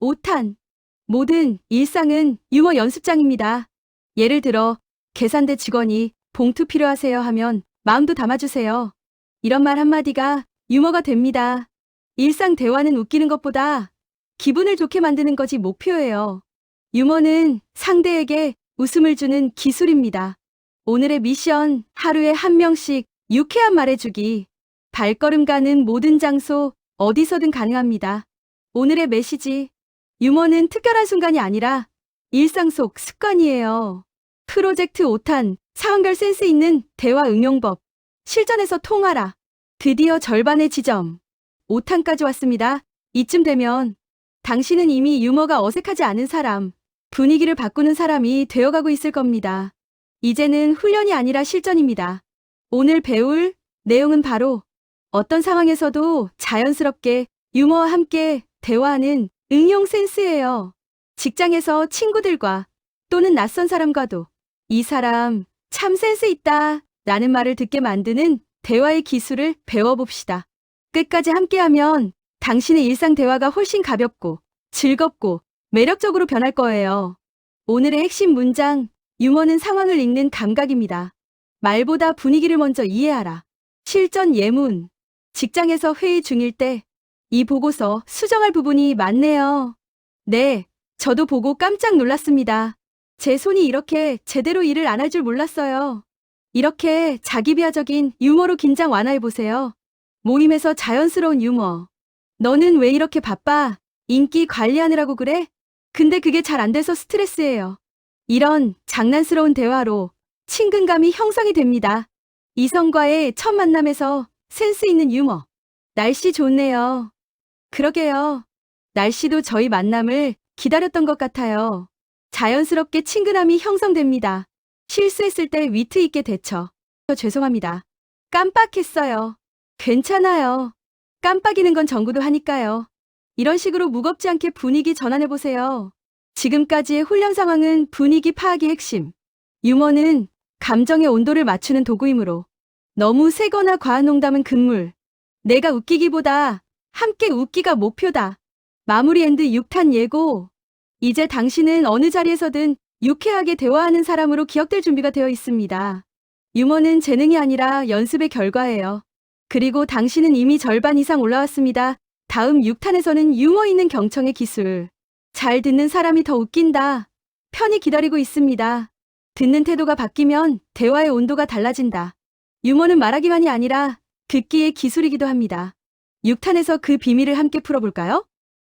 5탄. 모든 일상은 유머 연습장입니다. 예를 들어, 계산대 직원이 봉투 필요하세요 하면 마음도 담아주세요. 이런 말 한마디가 유머가 됩니다. 일상 대화는 웃기는 것보다 기분을 좋게 만드는 것이 목표예요. 유머는 상대에게 웃음을 주는 기술입니다. 오늘의 미션, 하루에 한 명씩 유쾌한 말해주기. 발걸음 가는 모든 장소, 어디서든 가능합니다. 오늘의 메시지. 유머는 특별한 순간이 아니라 일상 속 습관이에요. 프로젝트 5탄, 상황별 센스 있는 대화 응용법. 실전에서 통하라. 드디어 절반의 지점. 5탄까지 왔습니다. 이쯤 되면 당신은 이미 유머가 어색하지 않은 사람, 분위기를 바꾸는 사람이 되어가고 있을 겁니다. 이제는 훈련이 아니라 실전입니다. 오늘 배울 내용은 바로 어떤 상황에서도 자연스럽게 유머와 함께 대화하는 응용 센스예요. 직장에서 친구들과 또는 낯선 사람과도 이 사람 참 센스 있다 라는 말을 듣게 만드는 대화의 기술을 배워봅시다. 끝까지 함께하면 당신의 일상 대화가 훨씬 가볍고 즐겁고 매력적으로 변할 거예요. 오늘의 핵심 문장, 유머는 상황을 읽는 감각입니다. 말보다 분위기를 먼저 이해하라. 실전 예문. 직장에서 회의 중일 때 이 보고서 수정할 부분이 많네요. 네, 저도 보고 깜짝 놀랐습니다. 제 손이 이렇게 제대로 일을 안 할 줄 몰랐어요. 이렇게 자기비하적인 유머로 긴장 완화해보세요. 모임에서 자연스러운 유머. 너는 왜 이렇게 바빠? 인기 관리하느라고 그래? 근데 그게 잘 안 돼서 스트레스예요. 이런 장난스러운 대화로 친근감이 형성이 됩니다. 이성과의 첫 만남에서 센스 있는 유머. 날씨 좋네요. 그러게요. 날씨도 저희 만남을 기다렸던 것 같아요. 자연스럽게 친근함이 형성됩니다. 실수했을 때 위트 있게 대처. 저 죄송합니다. 깜빡했어요. 괜찮아요. 깜빡이는 건 정구도 하니까요. 이런 식으로 무겁지 않게 분위기 전환해보세요. 지금까지의 훈련 상황은 분위기 파악이 핵심. 유머는 감정의 온도를 맞추는 도구이므로 너무 세거나 과한 농담은 금물. 내가 웃기기보다 함께 웃기가 목표다. 마무리 엔드 6탄 예고. 이제 당신은 어느 자리에서든 유쾌하게 대화하는 사람으로 기억될 준비가 되어 있습니다. 유머는 재능이 아니라 연습의 결과예요. 그리고 당신은 이미 절반 이상 올라왔습니다. 다음 6탄에서는 유머 있는 경청의 기술. 잘 듣는 사람이 더 웃긴다. 편히 기다리고 있습니다. 듣는 태도가 바뀌면 대화의 온도가 달라진다. 유머는 말하기만이 아니라 듣기의 기술이기도 합니다. 6탄에서 그 비밀을 함께 풀어볼까요?